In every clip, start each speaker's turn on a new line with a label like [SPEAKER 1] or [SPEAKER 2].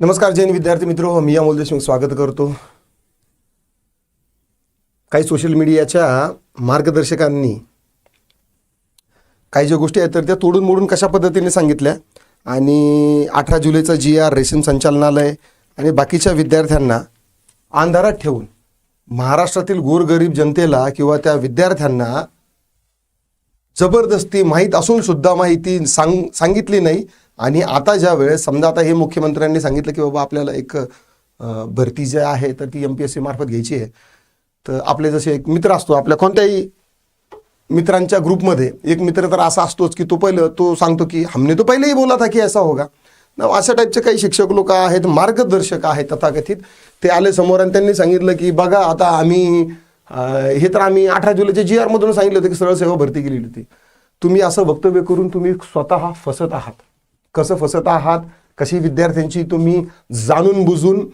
[SPEAKER 1] नमस्कार जैन विद्यार्थी मित्र. मी अमोल देशमुख स्वागत करतो. काही सोशल मीडियाच्या मार्गदर्शकांनी काही ज्या गोष्टी आहेत तर त्या तोडून मोडून कशा पद्धतीने सांगितल्या आणि अठरा जुलैचा जी आर रेशीम संचालनालय आणि बाकीच्या विद्यार्थ्यांना अंधारात ठेवून महाराष्ट्रातील गोरगरीब जनतेला किंवा त्या विद्यार्थ्यांना जबरदस्ती माहीत असून सुद्धा माहिती सांग सांगितली नाही आणि आता ज्या वेळेस समजा आता हे मुख्यमंत्र्यांनी सांगितलं की बाबा आपल्याला एक भरती जी आहे तर ती एम पी एस सी मार्फत घ्यायची आहे. तर आपले जसे एक मित्र असतो आपल्या कोणत्याही मित्रांच्या ग्रुपमध्ये एक मित्र तर असा असतोच की तो पहिलं तो सांगतो की हमने तो पहिलेही बोला था की ऐसा होगा. ना अशा टाईपचे काही शिक्षक लोक आहेत मार्गदर्शक आहेत तथाकथित. ते आले समोर आणि त्यांनी सांगितलं की बघा आता आम्ही हे तर आम्ही अठरा जुलैच्या जी आरमधून सांगितलं होतं की सरळ सेवा भरती केलेली होती. तुम्ही असं वक्तव्य करून तुम्ही स्वतः फसत आहात. कसं फसत आहात कशी विद्यार्थ्यांची तुम्ही जाणून बुजून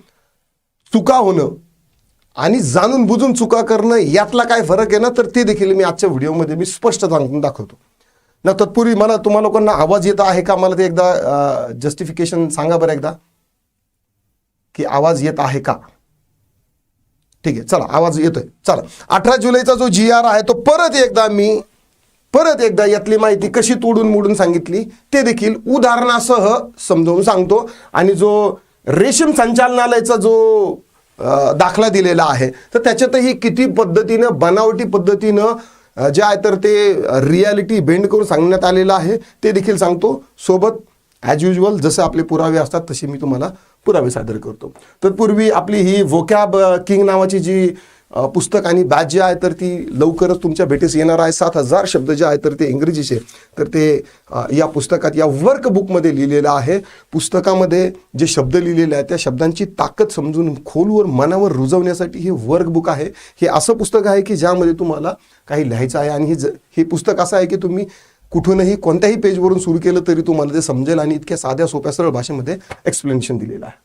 [SPEAKER 1] चुका होणं आणि जाणून बुजून चुका करणं यातला काय फरक आहे ना तर ते देखील मी आजच्या व्हिडिओमध्ये मी स्पष्ट सांगून दाखवतो. ना तत्पूर्वी मला तुम्हा लोकांना आवाज येत आहे का? मला ते एकदा जस्टिफिकेशन सांगा बरं एकदा. की आवाज येत आहे का? ठीक आहे चला आवाज येतोय. चला अठरा जुलैचा जो जी आर आहे तो परत एकदा मी परत एकदा यातली माहिती कशी तोडून मोडून सांगितली ते देखील उदाहरणासह समजावून सांगतो. आणि जो रेशीम संचालनालयाचा जो दाखला दिलेला आहे तर त्याच्यातही किती पद्धतीनं बनावटी पद्धतीनं जे आहे तर ते रियालिटी बेंड करून सांगण्यात आलेलं आहे ते देखील सांगतो. सोबत ॲज युजल जसे आपले पुरावे असतात तसे मी तुम्हाला पुरावे सादर करतो. तत्पूर्वी आपली ही वोकॅब किंग नावाची जी पुस्तक आणि बॅच जी आहे तर ती लवकरच तुमच्या भेटीस येणार आहे. सात हजार शब्द जे आहे तर ते इंग्रजीचे. तर ते या पुस्तकात या वर्कबुकमध्ये लिहिलेलं आहे. पुस्तकामध्ये जे शब्द लिहिलेले आहेत त्या शब्दांची ताकद समजून खोलवर मनावर रुजवण्यासाठी हे वर्कबुक आहे. हे असं पुस्तक आहे की ज्यामध्ये तुम्हाला काही लिहायचं आहे. आणि हे ज हे पुस्तक असं आहे की तुम्ही कुठूनही कोणत्याही पेजवरून सुरू केलं तरी तुम्हाला ते समजेल आणि इतक्या साध्या सोप्या सरळ भाषेमध्ये एक्सप्लेनेशन दिलेलं आहे.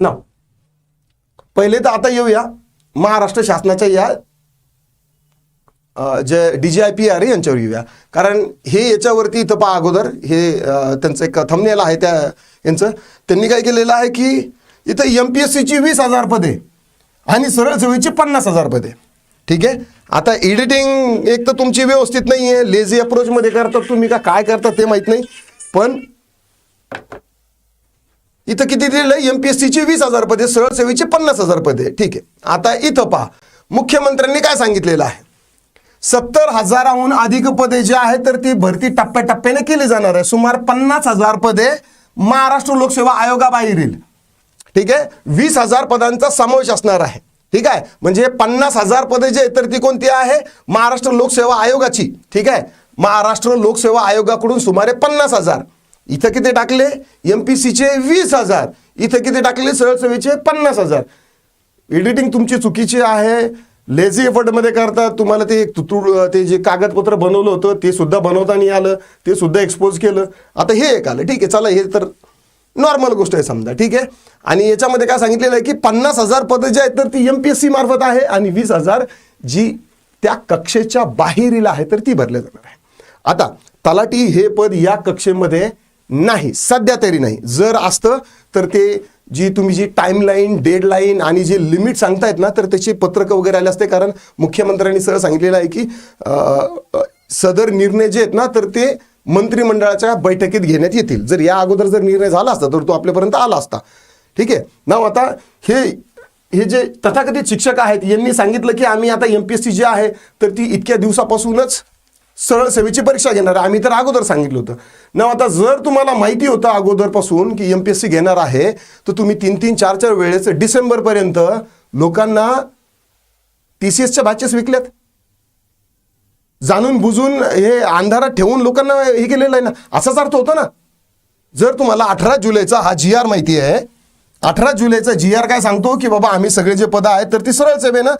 [SPEAKER 1] ना पहिले तर आता येऊया. महाराष्ट्र शासनाच्या या जे D G I P R यांच्यावर येऊया. कारण हे याच्यावरती इथं पहा अगोदर हे त्यांचं एक थमनेला आहे त्या यांचं. त्यांनी काय केलेलं आहे की इथं एम पी एस सीची वीस हजार पदे आणि सरळ सेवेची पन्नास हजार पदे. ठीक आहे? आता एडिटिंग एक तर तुमची व्यवस्थित नाही आहे लेझी अप्रोचमध्ये करतात तुम्ही का काय करता ते माहीत नाही. पण इथं किती दिलेलं आहे? एम पी एस सीची वीस हजार पदे सरळ सेवेची पन्नास हजार पदे ठीक आहे. आता इथं पहा. मुख्यमंत्र्यांनी काय सांगितलेलं आहे? सत्तर हजाराहून अधिक पदे जे आहेत तर ती भरती टप्प्याटप्प्याने केली जाणार आहे. सुमार पन्नास हजार पदे महाराष्ट्र लोकसेवा आयोगाबाहेर येईल ठीक आहे? वीस हजार पदांचा समावेश असणार आहे. ठीक आहे? म्हणजे पन्नास हजार पदे जे आहेत तर ती कोणती आहे? महाराष्ट्र लोकसेवा आयोगाची. ठीक आहे? महाराष्ट्र लोकसेवा आयोगाकडून सुमारे पन्नास हजार. इथं किती टाकले? एम पी सीचे वीस हजार. इथं किती टाकले? सरळ पन्नास हजार. एडिटिंग तुमची चुकीची आहे. लेझी एफर्टमध्ये करतात. तुम्हाला ते एक तुतुड ते जे कागदपत्र बनवलं होतं ते सुद्धा बनवता नाही आलं. ते सुद्धा एक्सपोज केलं. आता हे एक आलं. ठीक आहे चला हे तर नॉर्मल गोष्ट आहे समजा. ठीक आहे? आणि याच्यामध्ये काय सांगितलेलं आहे की पन्नास हजार पदं जे आहेत तर ती एम पी एस सी मार्फत आहे आणि वीस हजार जी त्या कक्षेच्या बाहेरील आहे तर ती भरल्या जाणार आहे. आता तलाठी हे पद या कक्षेमध्ये नाही सध्या तरी नाही. जर असतं तर ते जी तुम्ही जी टाईमलाईन डेडलाईन आणि जे लिमिट सांगतायत ना तर त्याची पत्रकं वगैरे आले असते. कारण मुख्यमंत्र्यांनी सरळ सांगितलेलं आहे की सदर निर्णय जे आहेत ना तर ते मंत्रिमंडळाच्या बैठकीत घेण्यात येतील. जर या अगोदर जर निर्णय झाला असता तर तो आपल्यापर्यंत आला असता. ठीक आहे? ना आता हे हे जे तथाकथित शिक्षक आहेत यांनी सांगितलं की आम्ही आता एम पी एस सी जी आहे तर ती इतक्या दिवसापासूनच सरळ सेवेची परीक्षा घेणार आहे. आम्ही तर अगोदर सांगितलं होतं. ना आता जर तुम्हाला माहिती होतं अगोदरपासून की एम पी एस सी घेणार आहे तर तुम्ही तीन तीन चार चार वेळेस डिसेंबरपर्यंत लोकांना टी सी एसच्या बॅचेस विकल्यात. जाणून बुजून हे अंधारात ठेवून लोकांना हे केलेलं आहे ना. असाच अर्थ होतो ना. जर तुम्हाला अठरा जुलैचा हा जी आर माहिती आहे अठरा जुलैचा जी आर काय सांगतो की बाबा आम्ही सगळे जे पदं आहेत तर ती सरळ सेवेनं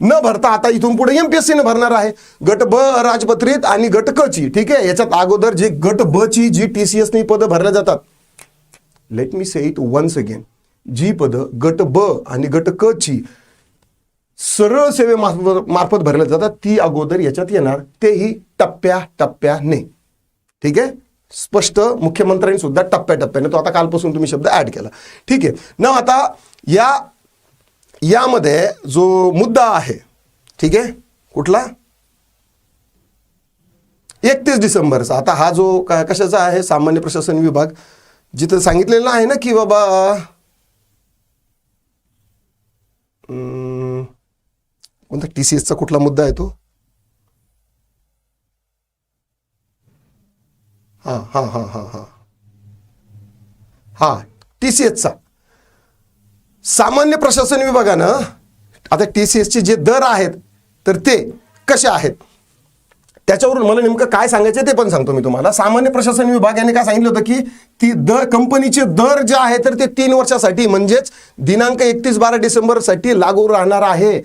[SPEAKER 1] न भरता आता इथून पुढे एम पी एस सीनं भरणार आहे. गट ब राजपत्रित आणि गट क ची. ठीक आहे? याच्यात अगोदर जे गट ब ची जी टी सी एसनी पदं भरल्या जातात. Let me say it once again जी पदं गट ब आणि गट क ची सरळ सेवे मार्फत भरल्या जातात. ती अगोदर याच्यात येणार. तेही टप्प्या टप्प्याने ठीक आहे? स्पष्ट मुख्यमंत्र्यांनी सुद्धा टप्प्याटप्प्याने तो आता कालपासून तुम्ही शब्द ऍड केला. ठीक आहे. ना आता या यामध्ये जो मुद्दा आहे ठीक आहे? कुठला? एकतीस डिसेंबरचा. आता हा जो कशाचा आहे? सामान्य प्रशासन विभाग. जिथं सांगितलेलं आहे ना की बाबा कोणता टी सी एसचा कुठला मुद्दा आहे तो? हां हां हां हां हां. हां टी सी एसचा सामान्य प्रशासन विभागानं आता टी सी एसचे जे दर आहेत तर ते कसे आहेत? त्याच्यावरून मला नेमकं काय सांगायचं ते पण सांगतो मी तुम्हाला. सामान्य प्रशासन विभाग यांनी काय सांगितलं होतं की ती दर कंपनीचे दर जे आहे तर ते तीन वर्षासाठी म्हणजेच दिनांक एकतीस बारा डिसेंबरसाठी लागू राहणार आहे.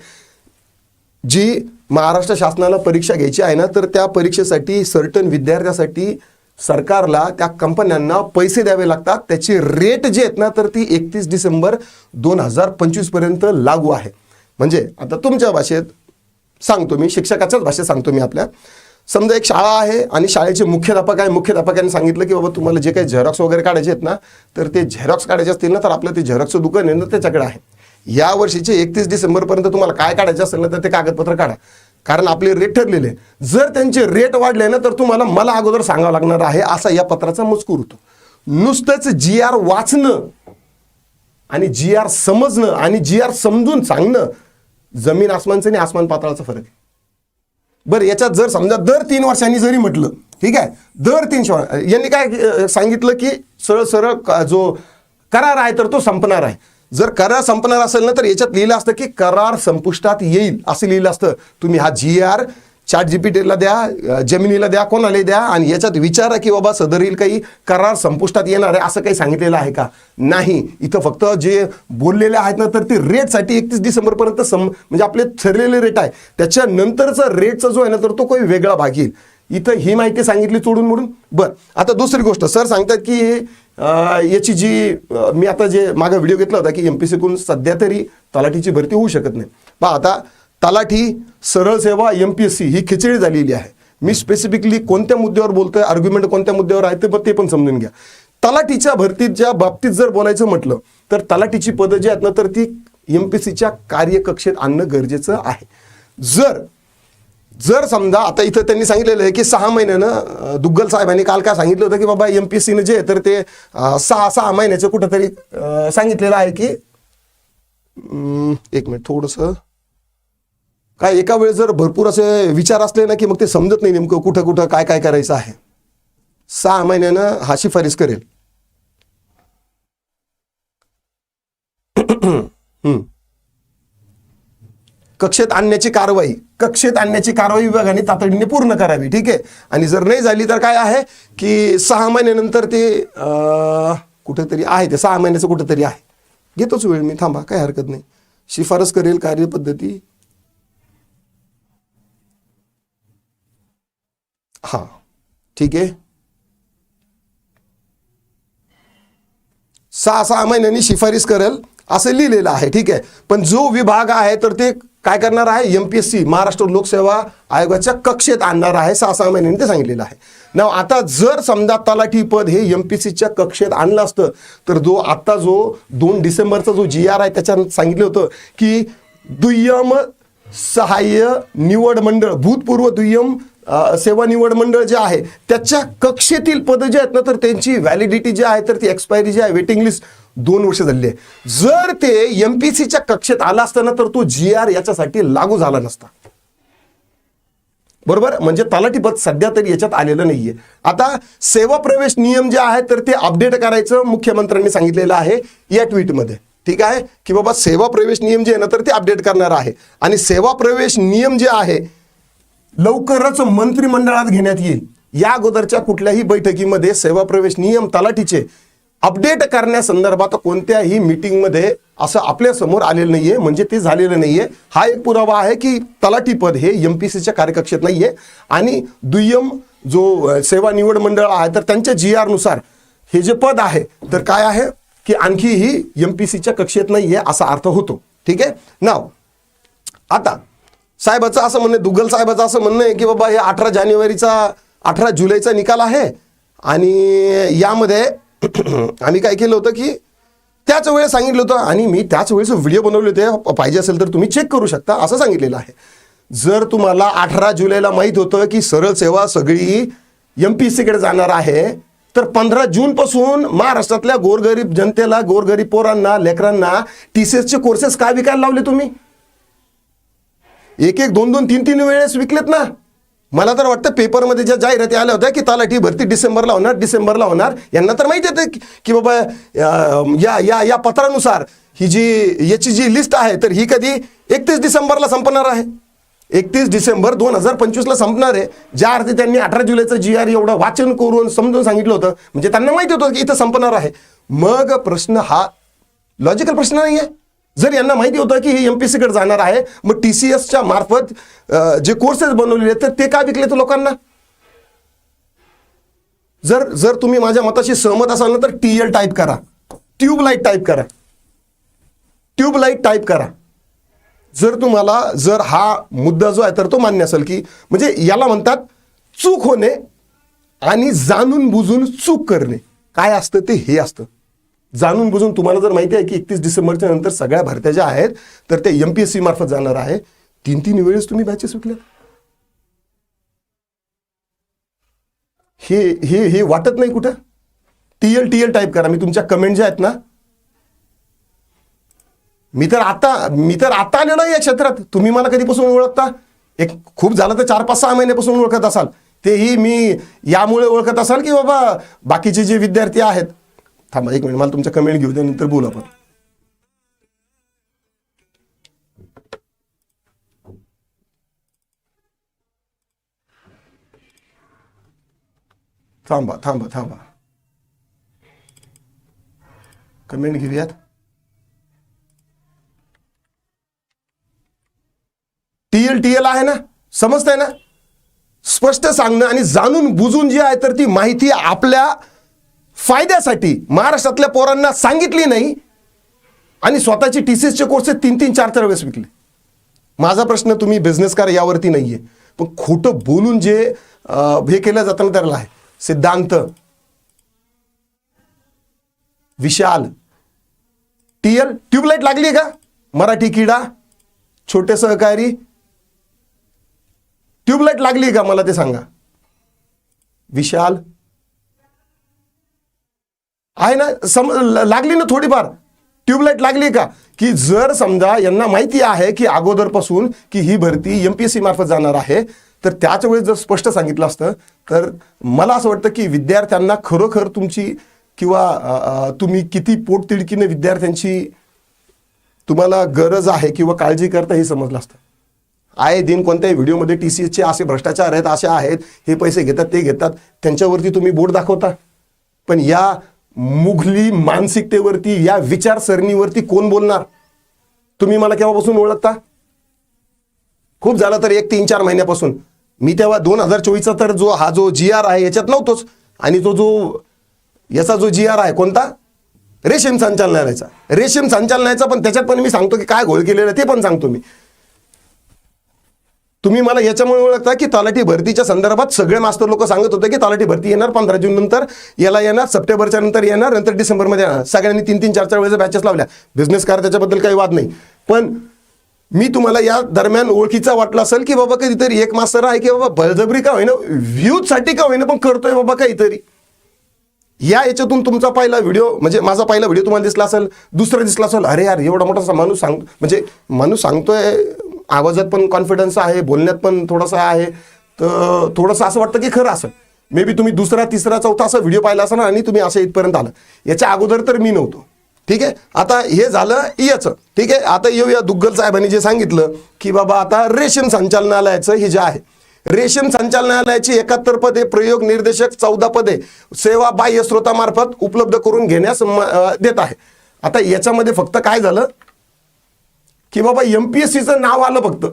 [SPEAKER 1] जी महाराष्ट्र शासनाला परीक्षा घ्यायची आहे ना तर त्या परीक्षेसाठी सर्टन विद्यार्थ्यासाठी सरकारला त्या कंपन्यांना पैसे द्यावे लागतात. त्याचे रेट जे आहेत ना तर ती एकतीस डिसेंबर दोन हजार पंचवीसपर्यंत लागू आहे. म्हणजे आता तुमच्या भाषेत सांगतो मी शिक्षकाच्याच भाषेत सांगतो मी आपल्या. समजा एक शाळा आहे आणि शाळेचे मुख्याध्यापक आहे मुख्याध्यापकांनी सांगितलं की बाबा तुम्हाला जे काही झेरॉक्स वगैरे काढायचे आहेत ना तर ते झेरॉक्स काढायचे असतील ना तर आपलं ते झेरॉक्सचं दुकान आहे ना त्याच्याकडे आहे. या वर्षीचे एकतीस डिसेंबरपर्यंत तुम्हाला काय काढायचं असेल ना तर ते कागदपत्र काढा. कारण आपले रेट ठरलेले जर त्यांचे रेट वाढले ना तर तुम्हाला मला अगोदर सांगावं लागणार आहे असा या पत्राचा मजकूर होतो. नुसतंच जी आर वाचणं आणि जी आर समजणं आणि जी आर समजून सांगणं जमीन आसमानचं आणि आसमान पातळाचा फरक आहे. बरं याच्यात जर समजा दर तीन वर्षांनी जरी म्हटलं ठीक आहे दर तीन यांनी काय सांगितलं की सरळ सरळ जो करार आहे तर तो संपणार आहे. जर करार संपणार असेल ना तर याच्यात लिहिलं असतं की करार संपुष्टात येईल असं लिहिलं असतं. तुम्ही हा जी आर चॅट जीपीटीला द्या जमिनीला द्या कोणाला द्या आणि याच्यात विचारा की बाबा सदरील काही करार संपुष्टात येणार आहे असं काही सांगितलेलं आहे का? नाही. इथं फक्त जे बोललेले आहेत ना तर ते रेटसाठी एकतीस डिसेंबरपर्यंत सम म्हणजे आपले ठरलेले रेट आहे. त्याच्यानंतरचा रेटचा जो आहे ना तर तो काही वेगळा भाग येईल. इथं ही माहिती सांगितली चोडून मोडून बरं. आता दुसरी गोष्ट. सर सांगतात की याची जी मी आता जे मागे व्हिडिओ घेतला होता की एम पी सीकडून सध्या तरी तलाठीची भरती होऊ शकत नाही. पहा आता तलाठी सरळ सेवा एम पी एस सी ही खिचडी झालेली आहे. मी स्पेसिफिकली कोणत्या मुद्द्यावर बोलतोय आर्ग्युमेंट कोणत्या मुद्द्यावर आहे ते ते पण समजून घ्या. तलाठीच्या भरतीच्या बाबतीत जर बोलायचं म्हटलं तर तलाठीची पदं जी आहेत ना तर ती एम पी सीच्या कार्यकक्षेत आणणं गरजेचं आहे. जर जर समजा आता इथं त्यांनी सांगितलेलं आहे की सहा महिन्यानं दुग्गल साहेबांनी काल काय सांगितलं होतं की बाबा एम पी एस सीनं जे तर ते सहा सहा महिन्याचं कुठंतरी सांगितलेलं आहे की एक मिनिट थोडंसं. काय एका वेळेस जर भरपूर असे विचार असले ना की मग ते समजत नाही नेमकं कुठं कुठं काय काय करायचं आहे. सहा महिन्यानं हा शिफारस करेल. कक्षेत आणण्याची कारवाई कक्षेत आणण्याची कारवाई विभागाने तातडीने पूर्ण करावी ठीक आहे? आणि जर नाही झाली तर काय आहे की सहा महिन्यानंतर ते कुठेतरी आहे ते सहा महिन्याचं कुठेतरी आहे. घेतोच वेळ मी थांबा काही हरकत नाही. शिफारस करेल कार्यपद्धती. हां ठीक आहे? सहा सहा महिन्यांनी शिफारस करेल असं लिहिलेलं आहे ठीक आहे? पण जो विभाग आहे तर ते काय करणार आहे? M P S C Maharashtra लोकसेवा आयोगाच्या कक्षेत आणणार आहे सहा सहा महिन्यांनी ते सांगितलेलं आहे. ना आता जर समजा तलाठी पद हे एम पी सीच्या कक्षेत आणलं असतं तर जो आता जो दोन डिसेंबरचा जो जी आर आहे त्याच्यात सांगितलं होतं की दुय्यम सहाय्य निवड मंडळ भूतपूर्व दुय्यम सेवा निवड मंडळ जे आहे त्याच्या कक्षेतील पदं जे आहेत ना तर त्यांची व्हॅलिडिटी जी आहे तर ती एक्सपायरी जी आहे वेटिंग लिस्ट दोन वर्ष झालेली आहे. जर ते एम पी सीच्या कक्षेत आला असताना तर तो जी आर याच्यासाठी लागू झाला नसता. बरोबर? म्हणजे तलाठी पद सध्या तरी याच्यात आलेलं नाहीये. आता सेवा प्रवेश नियम जे आहे तर ते अपडेट करायचं मुख्यमंत्र्यांनी सांगितलेलं आहे या ट्विटमध्ये. ठीक आहे? की बाबा सेवा प्रवेश नियम जे आहे ना तर ते अपडेट करणार आहे. आणि सेवा प्रवेश नियम जे आहे लवकरच मंत्रिमंडळात घेण्यात येईल. या अगोदरच्या कुठल्याही बैठकीमध्ये सेवा प्रवेश नियम तलाठीचे अपडेट करण्यासंदर्भात कोणत्याही मीटिंगमध्ये असं आपल्यासमोर आलेलं नाहीये म्हणजे ते झालेलं नाहीये. हा एक पुरावा आहे की तलाठी पद हे एम पी सीच्या कार्यकक्षेत नाहीये. आणि दुय्यम जो सेवा निवड मंडळ आहे तर त्यांच्या जी आरनुसार हे जे पद आहे तर काय आहे? की आणखी ही एम पी सीच्या कक्षेत नाहीये असा अर्थ होतो. ठीक आहे? नाव. आता साहेबाचं असं म्हणणं आहे, दुग्गल साहेबाचं असं म्हणणं आहे की बाबा हे अठरा जानेवारीचा अठरा जुलैचा निकाल आहे. आणि यामध्ये आम्ही काय केलं होतं की त्याच वेळेस सांगितलं होतं आणि मी त्याच वेळेस व्हिडिओ बनवले होते पाहिजे असेल तर तुम्ही चेक करू शकता असं सांगितलेलं आहे. जर तुम्हाला अठरा जुलैला माहीत होतं की सरळ सेवा सगळी एम पी सीकडे जाणार आहे तर पंधरा जूनपासून महाराष्ट्रातल्या गोरगरीब जनतेला गोरगरीब पोरांना लेकरांना टी सी एसचे कोर्सेस काय विकायला लावले तुम्ही? एक एक दोन दोन तीन तीन वेळेस विकलेत ना. मला तर वाटतं पेपरमध्ये ज्या जाहिराती आल्या होत्या की तलाठी भरती डिसेंबरला होणार डिसेंबरला होणार यांना तर माहिती येतं की- बाबा या या या पत्रानुसार ही जी याची जी लिस्ट आहे तर ही कधी एकतीस डिसेंबरला संपणार आहे. एकतीस डिसेंबर दोन हजार पंचवीसला संपणार आहे. ज्या अर्थी त्यांनी अठरा जुलैचं जी आर एवढं वाचन करून समजून सांगितलं होतं म्हणजे त्यांना माहिती होतं की इथं संपणार आहे. मग प्रश्न हा लॉजिकल प्रश्न नाही आहे जर यांना माहिती होतं की हे एम पी सीकडे जाणार आहे मग टी सी एसच्या मार्फत जे कोर्सेस बनवलेले आहेत तर ते का विकले तर लोकांना? जर जर तुम्ही माझ्या मताशी सहमत असाल ना तर टी एल टाईप करा. ट्यूबलाईट टाईप करा. ट्यूबलाईट टाईप करा. जर तुम्हाला जर हा मुद्दा जो आहे तर तो मान्य असेल की म्हणजे याला म्हणतात चूक होणे आणि जाणून बुजून चूक करणे. काय असतं ते हे असतं. जाणून बुजून तुम्हाला जर माहिती आहे की एकतीस डिसेंबरच्या नंतर सगळ्या भरत्या ज्या आहेत तर ते एम पी एस सी मार्फत जाणार आहे. तीन तीन वेळेस तुम्ही बॅचेस विकल्या. हे हे हे वाटत नाही कुठं? T L T L type करा. मी तुमच्या कमेंट ज्या आहेत ना मी तर आता मी तर आता आलेलो या क्षेत्रात. तुम्ही मला कधीपासून ओळखता? एक खूप झालं तर चार पाच सहा महिन्यापासून ओळखत असाल. तेही मी यामुळे ओळखत असाल की बाबा बाकीचे जे विद्यार्थी आहेत थांबा एक मिनिट मला तुमच्या कमेंट घेऊ द्या नंतर बोलू आपण. थांबा थांबा थांबा. कमेंट घेऊयात. टीएल टीएल आहे ना? समजतंय ना? स्पष्ट सांगणं आणि जाणून बुजून जी आहे तर ती माहिती आपल्या फायद्यासाठी महाराष्ट्रातल्या पोरांना सांगितली नाही आणि स्वतःची टी सी एसचे कोर्सेस तीन तीन चार चार वेळेस विकले. माझा प्रश्न तुम्ही बिझनेस करा यावरती नाहीये. पण खोटं बोलून जे हे केलं जातं ना त्याला आहे. सिद्धांत. विशाल. टी एल ट्यूबलाईट लागली का? मराठी किडा छोटे सहकारी. ट्यूबलाईट लागली का? मला ते सांगा. विशाल आहे ना सम लागली ना थोडीफार? ट्यूबलाईट लागली का? की जर समजा यांना माहिती आहे की अगोदरपासून की ही भरती एम पी एस सी मार्फत जाणार आहे तर त्याच वेळेस जर स्पष्ट सांगितलं असतं तर मला असं वाटतं की विद्यार्थ्यांना खरोखर तुमची किंवा तुम्ही किती पोटतिडकीने विद्यार्थ्यांची तुम्हाला गरज आहे किंवा काळजी करता हे समजलं असतं. आहे दिन कोणत्याही व्हिडिओमध्ये टी सी एसचे असे भ्रष्टाचार आहेत असे आहेत हे पैसे घेतात ते घेतात त्यांच्यावरती तुम्ही बोट दाखवता. पण या मुघली मानसिकतेवरती या विचारसरणीवरती कोण बोलणार? तुम्ही मला केव्हापासून ओळखता? खूप झालं तर एक तीन चार महिन्यापासून. मी तेव्हा दोन हजार चोवीसचा तर जो हा जो जी आर आहे याच्यात नव्हतोच. आणि तो जो याचा जो जी आर आहे कोणता? रेशीम संचालनालयाचा. रेशीम संचालनालयाचा पण त्याच्यात पण मी सांगतो की काय घोळ केलेलं ते पण सांगतो मी. तुम्ही मला याच्यामुळे ओळखता की तलाठी भरतीच्या संदर्भात सगळे मास्तर लोक सांगत होते की तलाठी भरती येणार पंधरा जून नंतर याला येणार सप्टेंबरच्या नंतर येणार नंतर डिसेंबरमध्ये येणार सगळ्यांनी तीन तीन चार चार वेळेस बॅचेस लावल्या. बिझनेस कार त्याच्याबद्दल काही वाद नाही. पण मी तुम्हाला या दरम्यान ओळखीचा वाटला असेल की बाबा कधीतरी एक मास्तर आहे की बाबा बळजबरी का होईना व्ह्यूजसाठी का होईना पण करतोय बाबा काहीतरी. या याच्यातून तुमचा पहिला व्हिडिओ म्हणजे माझा पहिला व्हिडिओ तुम्हाला दिसला असेल दुसरा दिसला असेल अरे यार एवढा मोठा माणूस सांग म्हणजे माणूस सांगतोय आवाजात पण कॉन्फिडन्स आहे बोलण्यात पण थोडासा आहे. तर थोडंसं असं वाटतं की खरं असं मे बी तुम्ही दुसरा तिसरा चौथा असा व्हिडिओ पाहिला असं आणि तुम्ही असं इथपर्यंत आलं याच्या अगोदर तर मी नव्हतो. ठीक आहे? आता हे झालं याचं ठीक आहे? आता येऊया दुग्गल साहेबांनी जे सांगितलं की बाबा आता रेशन संचालनालयाचं हे जे आहे. रेशन संचालनालयाची एकाहत्तर पदे प्रयोग निर्देशक चौदा पदे सेवा बाह्य स्रोतामार्फत उपलब्ध करून घेण्यास म- देत आहे. आता याच्यामध्ये फक्त काय झालं? की बाबा एम पी एस सीचं नाव आलं फक्त.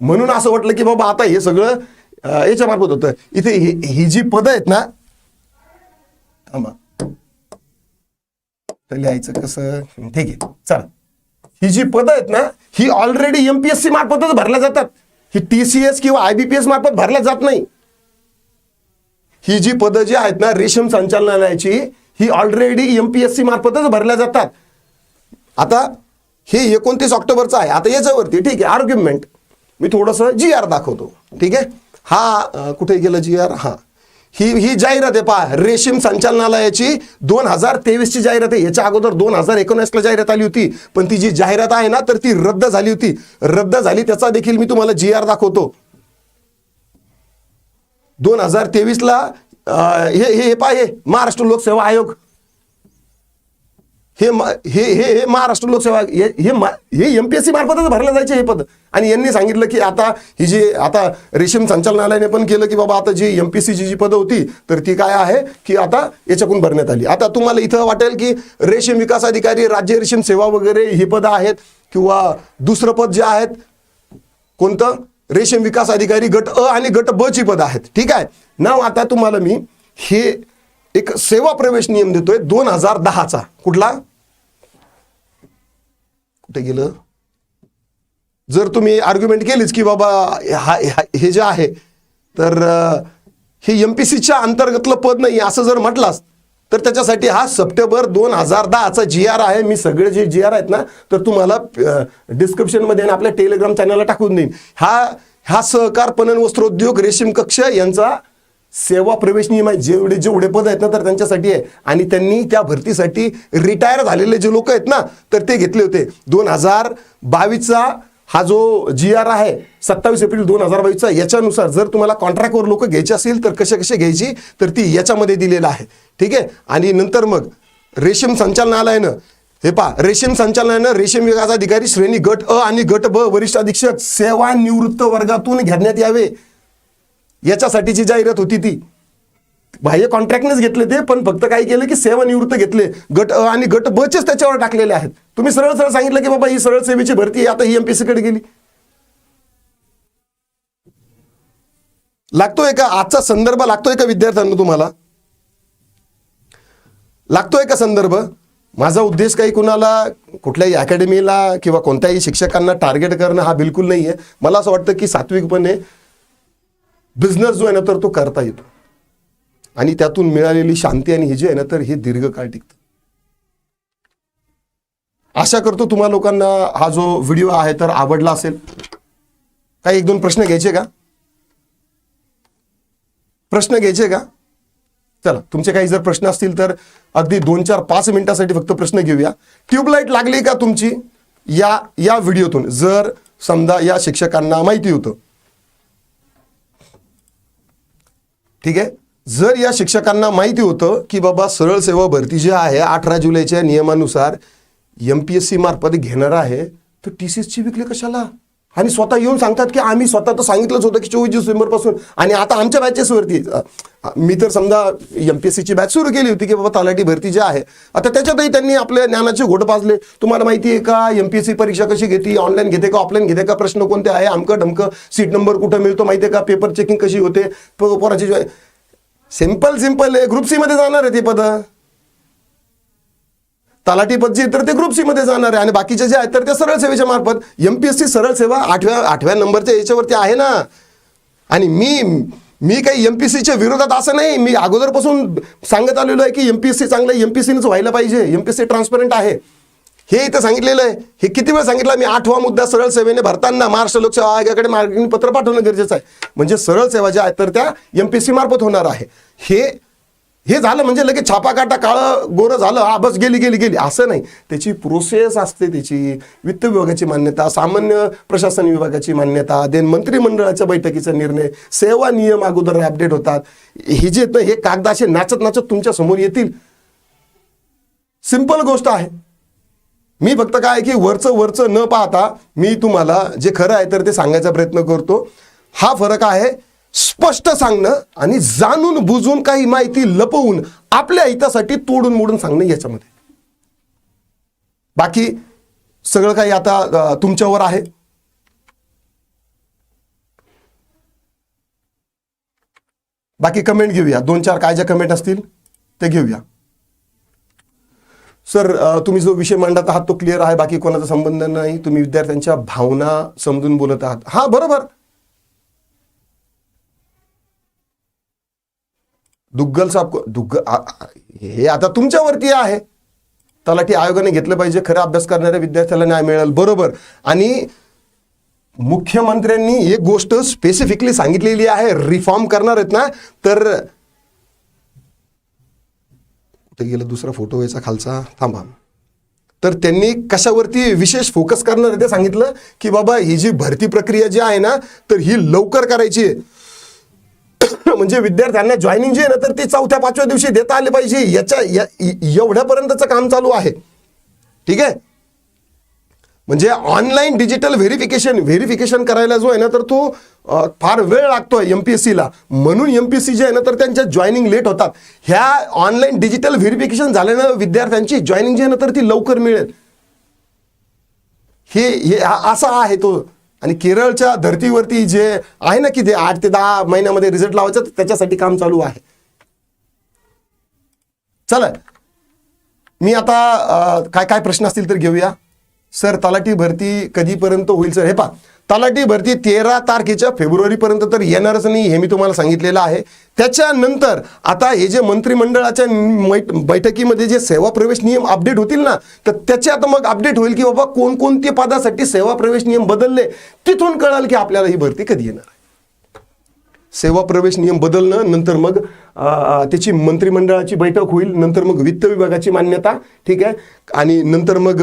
[SPEAKER 1] म्हणून असं वाटलं की बाबा आता हे सगळं याच्या मार्फत होतं. इथे ही जी पदं आहेत ना थांबा. तर लिहायचं कसं ठीक आहे चला. ही जी पदं आहेत ना ही ऑलरेडी एमपीएससी मार्फतच भरल्या जातात. ही टी सी एस किंवा आय बी पी एस मार्फत भरल्या जात नाही. ही जी पदं जी आहेत ना रेशीम संचालनालयाची ही ऑलरेडी एमपीएससी मार्फतच भरल्या जातात. आता हे एकोणतीस ऑक्टोबरचं आहे. आता याच्यावरती ठीक आहे आर्ग्युमेंट मी थोडंसं जी आर दाखवतो. ठीक आहे? हा कुठे गेलं जी आर हा. ही ही जाहिरात आहे पहा रेशीम संचालनालयाची दोन हजार तेवीसची जाहिरात आहे. याच्या अगोदर दोन हजार एकोणीसला जाहिरात आली होती. पण ती जी जाहिरात आहे ना तर ती रद्द झाली होती. रद्द झाली त्याचा देखील मी तुम्हाला जी आर दाखवतो. दोन हजार तेवीसला हे हे हे पहा हे महाराष्ट्र लोकसेवा आयोग. हे म- हे हे हे महाराष्ट्र लोकसेवा हे हे मा- हे सी मार्फतच भरलं जायचे हे पद. आणि यांनी सांगितलं की आता ही जी आता रेशीम संचालनालयाने पण केलं की बाबा आता जी एम पी सीची जी पदं होती तर ती काय आहे की आता याच्याकडून भरण्यात आली. आता तुम्हाला इथं वाटेल की रेशीम विकास अधिकारी राज्य रेशीम सेवा वगैरे ही पदं आहेत किंवा दुसरं पद जे आहेत कोणतं? रेशीम विकास अधिकारी गट अ आणि गट ब ची पदं आहेत. ठीक आहे? नाव आता तुम्हाला मी हे एक सेवा प्रवेश नियम देतोय दोन हजार दहाचा. कुठला? कुठे गेलं? जर तुम्ही आर्ग्युमेंट केलीच की बाबा हा हे जे आहे तर हे एम पी सीच्या अंतर्गतलं पद नाही असं जर म्हटलास तर त्याच्यासाठी हा सप्टेंबर दोन हजार दहाचा जी आर आहे. मी सगळे जे जी आर आहेत ना तर तुम्हाला डिस्क्रिप्शनमध्ये आणि आपल्या टेलिग्राम चॅनलला टाकून देईन. हा हा सहकार पणन वस्त्रोद्योग रेशीम कक्ष यांचा सेवा प्रवेश नियम आहे. जेवढे जेवढे पद आहेत ना तर त्यांच्यासाठी आहे. आणि त्यांनी त्या भरतीसाठी रिटायर झालेले जे लोक आहेत ना तर ते घेतले होते. दोन हजार बावीसचा हा जो जी आर आहे सत्तावीस एप्रिल दोन हजार बावीसचा याच्यानुसार जर तुम्हाला कॉन्ट्रॅक्टवर लोक घ्यायची असेल तर कसे कसे घ्यायची तर ती याच्यामध्ये दिलेलं आहे. ठीक आहे? आणि नंतर मग रेशीम संचालनालयानं हे पा रेशीम संचालनालयानं रेशीम विकास अधिकारी श्रेणी गट अ आणि गट ब वरिष्ठ अधीक्षक सेवानिवृत्त वर्गातून घेण्यात यावे. याच्यासाठीची जाहिरात होती ती. बाह्य कॉन्ट्रॅक्टनेच घेतले ते पण फक्त काय केलं की सेवानिवृत्त घेतले. गट अ आणि गट बचेच त्याच्यावर टाकलेले आहेत. तुम्ही सरळ सरळ सांगितलं की बाबा ही सरळ सेवेची भरती आता ही एमपीसी कडे गेली. लागतोय का आजचा संदर्भ लागतोय का विद्यार्थ्यांना तुम्हाला. लागतोय का संदर्भ. माझा उद्देश काही कुणाला कुठल्याही अकॅडमीला किंवा कोणत्याही शिक्षकांना टार्गेट करणं हा बिलकुल नाही आहे मला असं वाटतं की सात्विकपणे बिझनेस जो आहे ना तर तो करता येतो. आणि त्यातून मिळालेली शांती आणि हे जे आहे ना तर हे दीर्घकाळ टिकतं. आशा करतो तुम्हा लोकांना हा जो व्हिडिओ आहे तर आवडला असेल. काही एक दोन प्रश्न घ्यायचे का? प्रश्न घ्यायचे का? चला तुमचे काही जर प्रश्न असतील तर अगदी दोन चार पाच मिनिटासाठी फक्त प्रश्न घेऊया. ट्यूबलाईट लागली का तुमची? या या व्हिडिओतून. जर समजा या शिक्षकांना माहिती होतं ठीक आहे? जर या शिक्षकांना माहिती होतं की बाबा सरळ सेवा भरती जी आहे अठरा जुलैच्या नियमानुसार एम पी एस सी मार्फत घेणार आहे तर टी सी एसची विकले कशाला? आणि स्वतः येऊन सांगतात की आम्ही स्वतः तर सांगितलंच होतं की चोवीस डिसेंबरपासून. आणि आता आमच्या बॅचेसवरती मी तर समजा एम पी एस सीची बॅच सुरू केली होती की बाबा तलाठी भरती जी आहे आता त्याच्यातही त्यांनी आपल्या ज्ञानाचे घोट पाजले. तुम्हाला माहिती आहे का एम पी एस सी परीक्षा कशी घेते ऑनलाईन घेते का ऑफलाईन घेते का प्रश्न कोणते आहे अमकं ढमकं सीट नंबर कुठं मिळतो माहिती आहे का पेपर चेकिंग कशी होते पोराची सिंपल सिंपल आहे ग्रुप सीमध्ये जाणार आहे ते पद. तलाठी पद जे तर ते ग्रुप सी मध्ये जाणार आहे. आणि बाकीचे जे आहेत तर ते सरळ सेवेच्या मार्फत एम पी एस सी सरळ सेवा आठव्या आठव्या नंबरच्या याच्यावरती आहे ना. आणि मी मी काही एम पी सीच्या विरोधात असं नाही. मी अगोदरपासून सांगत आलेलो आहे की एम पी एस सी चांगलं एम पी एमपीएससीच व्हायला पाहिजे. एम पी सी ट्रान्सपरंट आहे. हे इथं सांगितलेलं आहे. हे किती वेळ सांगितलं? मी आठवा मुद्दा सरळ सेवेने भरताना महाराष्ट्र लोकसेवा आयोगाकडे मार्गणी पत्र पाठवणं गरजेचं आहे. म्हणजे सरळ सेवा ज्या आहेत तर त्या एम पी सी मार्फत होणार आहे. हे हे झालं म्हणजे लगेच छापा काटा काळं गोरं झालं. हा बस गेली गेली गेली. असं नाही. त्याची प्रोसेस असते त्याची. वित्त विभागाची मान्यता सामान्य प्रशासन विभागाची मान्यता देन मंत्रिमंडळाच्या बैठकीचा निर्णय सेवा नियम अगोदर अपडेट होतात. हे जे आहेत ना, हे कागद असे नाचत नाचत तुमच्यासमोर येतील. सिंपल गोष्ट आहे. मी फक्त काय की वरचं वरचं न पाहता मी तुम्हाला जे खरं आहे तर ते सांगायचा प्रयत्न करतो. हा फरक आहे. स्पष्ट सांगणं आणि जाणून बुजून काही माहिती लपवून आपल्या हितासाठी तोडून मोडून सांगणं याच्यामध्ये. बाकी सगळं काही आता तुमच्यावर आहे. बाकी कमेंट घेऊया. दोन चार काय ज्या कमेंट असतील ते घेऊया. सर तुम्ही जो विषय मांडत आहात तो क्लिअर आहे. बाकी कोणाचा संबंध नाही. तुम्ही विद्यार्थ्यांच्या भावना समजून बोलत आहात. हा बरोबर. दुग्गल साहेब दुग्ग हे आता तुमच्यावरती आहे. तलाठी आयोगाने घेतलं पाहिजे खरं अभ्यास करणाऱ्या विद्यार्थ्याला न्याय मिळेल बरोबर. आणि मुख्यमंत्र्यांनी एक गोष्ट स्पेसिफिकली सांगितलेली आहे रिफॉर्म करणार आहेत ना तर कुठे गेलं दुसरा फोटो याचा खालचा? थांबा. तर त्यांनी कशावरती विशेष फोकस करणार ते सांगितलं की बाबा ही जी भरती प्रक्रिया जी आहे ना तर ही लवकर करायची आहे. म्हणजे विद्यार्थ्यांना जॉईनिंग जे आहे ना तर ते चौथ्या पाचव्या दिवशी देता आले पाहिजे. याच्या या- एवढ्यापर्यंतचं काम चालू आहे. ठीक आहे? म्हणजे ऑनलाईन डिजिटल व्हेरिफिकेशन व्हेरिफिकेशन करायला जो आहे ना तर तो फार वेळ लागतोय एम पी एस सीला म्हणून एम पी एस सी जे आहे ना तर त्यांच्या जॉईनिंग लेट होतात. ह्या ऑनलाईन डिजिटल व्हेरिफिकेशन झाल्यानं विद्यार्थ्यांची जॉईनिंग जी आहे ना तर ती लवकर मिळेल. हे असा आहे तो आणि केरळच्या धर्तीवरती जे आहे ना की ते आठ ते दहा महिन्यामध्ये रिझल्ट लावायचं तर त्याच्यासाठी काम चालू आहे. चला. मी आता काय काय प्रश्न असतील तर घेऊया. सर तलाठी भरती कधीपर्यंत होईल सर? हे पा तलाठी भरती तेरा तारखेच्या फेब्रुवारीपर्यंत तर येणारच नाही हे मी तुम्हाला सांगितलेलं आहे. त्याच्यानंतर आता हे जे मंत्रिमंडळाच्या मै- बैठकीमध्ये जे सेवा प्रवेश नियम अपडेट होतील ना तर त्याच्यात मग अपडेट होईल की बाबा कोणकोणते पदासाठी सेवा प्रवेश नियम बदलले तिथून कळाल की आपल्याला ही भरती कधी येणार आहे. सेवा प्रवेश नियम बदलणं नंतर मग त्याची मंत्रिमंडळाची बैठक होईल नंतर मग वित्त विभागाची मान्यता ठीक आहे? आणि नंतर मग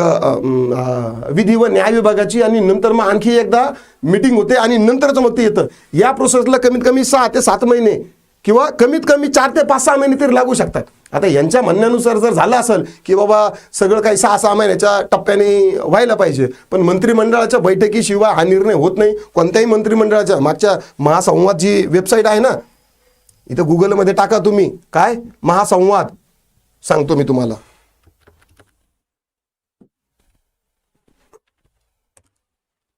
[SPEAKER 1] विधी व न्याय विभागाची आणि नंतर मग आणखी एकदा मिटिंग होते आणि नंतरच मग ते येतं. या प्रोसेसला कमीत कमी सहा ते सात महिने किंवा कमीत कमी चार ते पाच सहा महिने तरी लागू शकतात. आता यांच्या म्हणण्यानुसार जर झालं असेल की बाबा सगळं काही सहा सहा महिन्याच्या टप्प्याने व्हायला पाहिजे पण मंत्रिमंडळाच्या बैठकीशिवाय हा निर्णय होत नाही कोणत्याही मंत्रिमंडळाच्या मागच्या महासंवाद जी वेबसाईट आहे ना इथं गुगलमध्ये टाका तुम्ही. काय? महासंवाद. सांगतो मी तुम्हाला.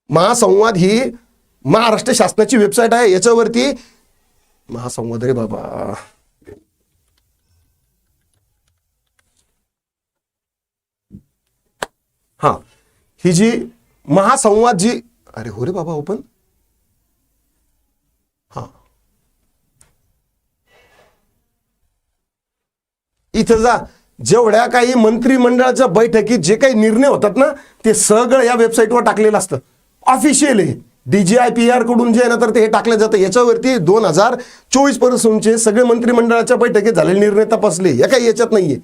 [SPEAKER 1] महासंवाद ही महाराष्ट्र शासनाची वेबसाईट आहे. याच्यावरती महासंवाद रे बाबा. हा ही जी महासंवाद जी अरे हो रे बाबा ओपन हा. इथं जा जेवढ्या काही मंत्रिमंडळाच्या बैठकीत जे काही निर्णय होतात ना ते सगळं या वेबसाईटवर टाकलेलं असतं. ऑफिशियल आहे. डीजीआय पी आरकडून जे आहे ना तर ते हे टाकलं जातं. याच्यावरती दोन हजार चोवीस पासूनचे सगळे मंत्रिमंडळाच्या बैठकीत झालेले निर्णय तपासले. या काही याच्यात नाहीये.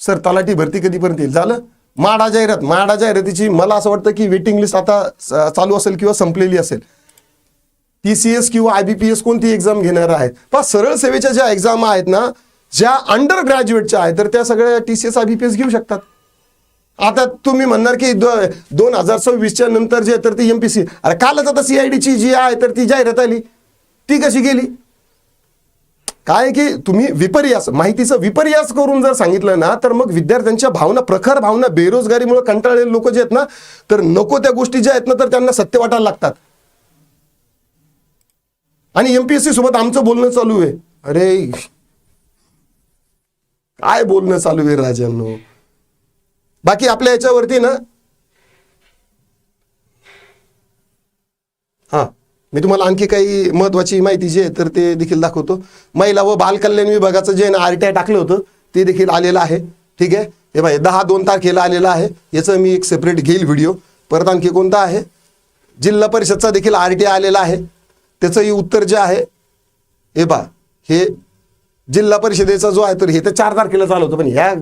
[SPEAKER 1] सर तलाठी भरती कधीपर्यंत येईल? झालं? माडा जाहिरात. माडा जाहिरातीची मला असं वाटतं की वेटिंग लिस्ट आता चालू असेल किंवा संपलेली असेल. टी सी एस किंवा आय बी पी एस कोणती एक्झाम घेणार आहेत? पण सरळ सेवेच्या ज्या एक्झाम आहेत ना ज्या अंडर ग्रॅज्युएटच्या आहेत तर त्या सगळ्या T C S I B P S घेऊ शकतात. आता तुम्ही म्हणणार की दो, दोन हजार सव्वीसच्या नंतर जे तर ती एम पी सी अरे कालच आता सी आय डीची जी आहे तर ती जाहिरात आली. ती कशी गेली? काय की तुम्ही विपर्यास माहितीचं विपर्यास करून जर सांगितलं ना तर मग विद्यार्थ्यांच्या भावना प्रखर भावना बेरोजगारीमुळे कंटाळलेले लोक जे आहेत ना तर नको त्या गोष्टी ज्या आहेत ना तर त्यांना सत्य वाटायला लागतात. आणि एमपीएससी सोबत आमचं बोलणं चालू आहे. अरे काय बोलणं चालू आहे राजांनो? बाकी आपल्या याच्यावरती ना. हा मी तुम्हाला आणखी काही महत्वाची माहिती जी आहे तर ते देखील दाखवतो. महिला व बालकल्याण विभागाचं जे आर टी आय टाकलं होतं ते देखील आलेलं आहे. ठीक आहे? हे बाय दहा दोन तारखेला आलेलं आहे. याचं मी एक सेपरेट घेईल व्हिडिओ परत आणखी कोणता आहे? जिल्हा परिषदचा देखील आर टी आय आलेला आहे. त्याचंही उत्तर जे आहे हे बा हे जिल्हा परिषदेचा जो आहे तर हे तर चार तारखेला चालू होतं पण ह्या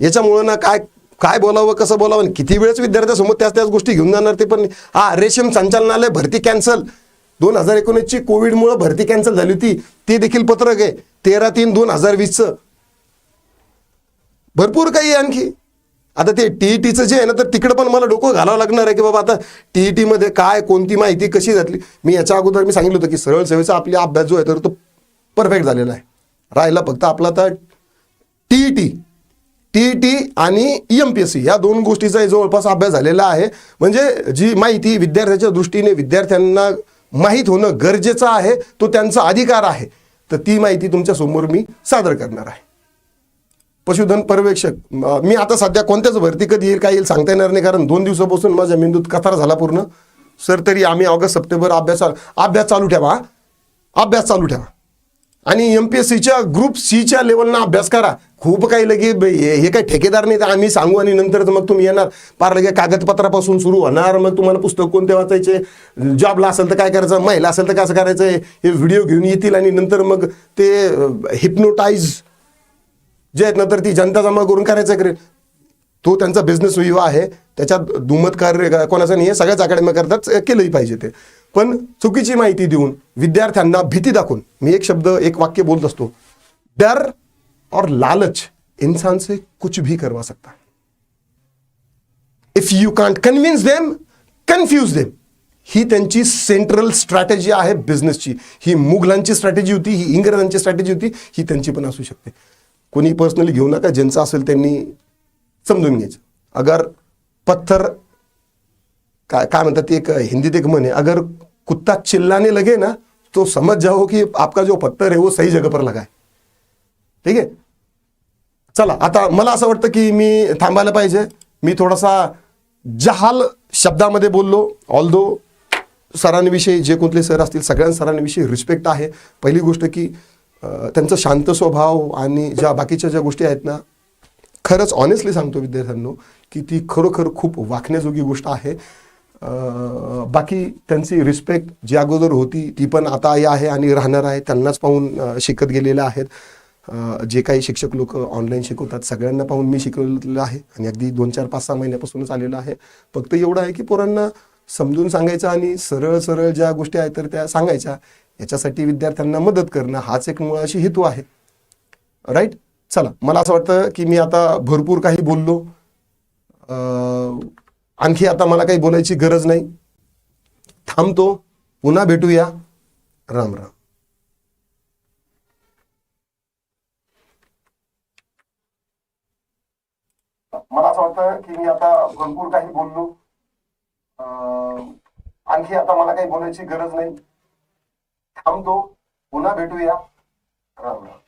[SPEAKER 1] याच्यामुळं ना काय काय बोलावं कसं बोलावं आणि किती वेळेस विद्यार्थ्यासमोर त्याच त्याच गोष्टी घेऊन जाणार ते पण हा रेशीम संचालनालय भरती कॅन्सल दोन हजार एकोणीसची कोविडमुळं भरती कॅन्सल झाली होती. ते देखील पत्रक आहे. तेरा तीन दोन हजार वीसचं. भरपूर काही आणखी. आता ते टी टीचं जे आहे ना तर तिकडं पण मला डोकं घालावं लागणार आहे की बाबा आता टी ई टीमध्ये काय कोणती माहिती कशी जातली मी याच्या अगोदर मी सांगितलं होतं की सरळ सेवेचा आपला अभ्यास जो आहे तर तो परफेक्ट झालेला आहे. राहिला फक्त आपला आता टी टी. टीईटी आणि एम पी एस सी या दोन गोष्टीचा जवळपास अभ्यास झालेला आहे. म्हणजे जी माहिती विद्यार्थ्याच्या दृष्टीने विद्यार्थ्यांना माहीत होणं गरजेचं आहे तो त्यांचा अधिकार आहे. तर ती माहिती तुमच्यासमोर मी सादर करणार आहे. पशुधन पर्यवेक्षक मी आता सध्या कोणत्याच भरती कधी येईल काय येईल सांगता येणार नाही कारण दोन दिवसापासून माझ्या मेंदूत कथार झाला पूर्ण. सर तरी आम्ही ऑगस्ट सप्टेंबर अभ्यास अभ्यास चालू ठेवा अभ्यास चालू ठेवा. आणि एम पी एस सीच्या ग्रुप सीच्या लेवलना अभ्यास करा. खूप काही लगे हे काही ठेकेदार नाही तर आम्ही सांगू आणि नंतर मग तुम्ही येणार. पार लगे कागदपत्रापासून सुरू होणार. मग तुम्हाला पुस्तक कोणते वाचायचे? जॉबला असेल तर काय करायचं? महिला असेल तर कसं करायचं? हे व्हिडिओ घेऊन येतील आणि नंतर मग ते हिप्नोटाईज जे आहेत नंतर ती जनता जमा करून करायचं करेल. तो त्यांचा बिझनेस व्ह्यू आहे. त्याच्यात दुमत कार्य कोणाचं नाही आहे. सगळ्याच अकॅडमी करतात. केलंही पाहिजे ते. पण चुकीची माहिती देऊन विद्यार्थ्यांना भीती दाखवून मी एक शब्द एक वाक्य बोलत असतो. डर और लालच इंसान से कुछ भी करवा सकता है. If you can't convince them confuse them ही त्यांची सेंट्रल स्ट्रॅटेजी आहे बिझनेसची ही मुघलांची स्ट्रॅटेजी होती ही इंग्रजांची स्ट्रॅटेजी होती ही त्यांची पण असू शकते. कोणी पर्सनली घेऊ नका ज्यांचं असेल त्यांनी समजून घ्यायचं. अगर पत्थर काय काय म्हणतात ते एक हिंदीत एक म्हणे अगर कुत्ता चिल्लाने लगे ना तो समझ जाओ की आपका जो पत्थर आहे वो सही जगह पर लगा ठीक आहे चला आता मला असं वाटतं की मी थांबायला पाहिजे. मी थोडासा जहाल शब्दामध्ये बोललो. ऑल्दो सरांविषयी जे कोणते सर असतील सगळ्या सरांविषयी रिस्पेक्ट आहे. पहिली गोष्ट की त्यांचा शांत स्वभाव आणि ज्या बाकीच्या ज्या गोष्टी आहेत ना खरंच ऑनेस्टली सांगतो विद्यार्थ्यांनो की ती खरोखर खूप वाखण्याजोगी गोष्ट आहे. बाकी त्यांची रिस्पेक्ट जी अगोदर होती ती पण आता आहे आणि राहणार आहे त्यांनाच पाहून शिकत गेलेलं आहेत. जे काही शिक्षक लोक ऑनलाईन शिकवतात सगळ्यांना पाहून मी शिकवलेलं आहे आणि अगदी दोन चार पाच सहा महिन्यापासूनच आलेलं आहे. फक्त एवढं आहे की पोरांना समजून सांगायचं आणि सरळ सरळ ज्या गोष्टी आहेत तर त्या सांगायच्या. याच्यासाठी विद्यार्थ्यांना मदत करणं हाच एक मुळाशी हेतू आहे. राईट चला मला असं वाटतं की मी आता भरपूर काही बोललो. आणखी आता मला काही बोलायची गरज नाही. थांबतो पुन्हा भेटूया. राम राम. मला असं वाटतं की मी आता भरपूर काही बोललो. आणखी आता मला काही बोलायची गरज नाही. थांबतो पुन्हा भेटूया. राम राम.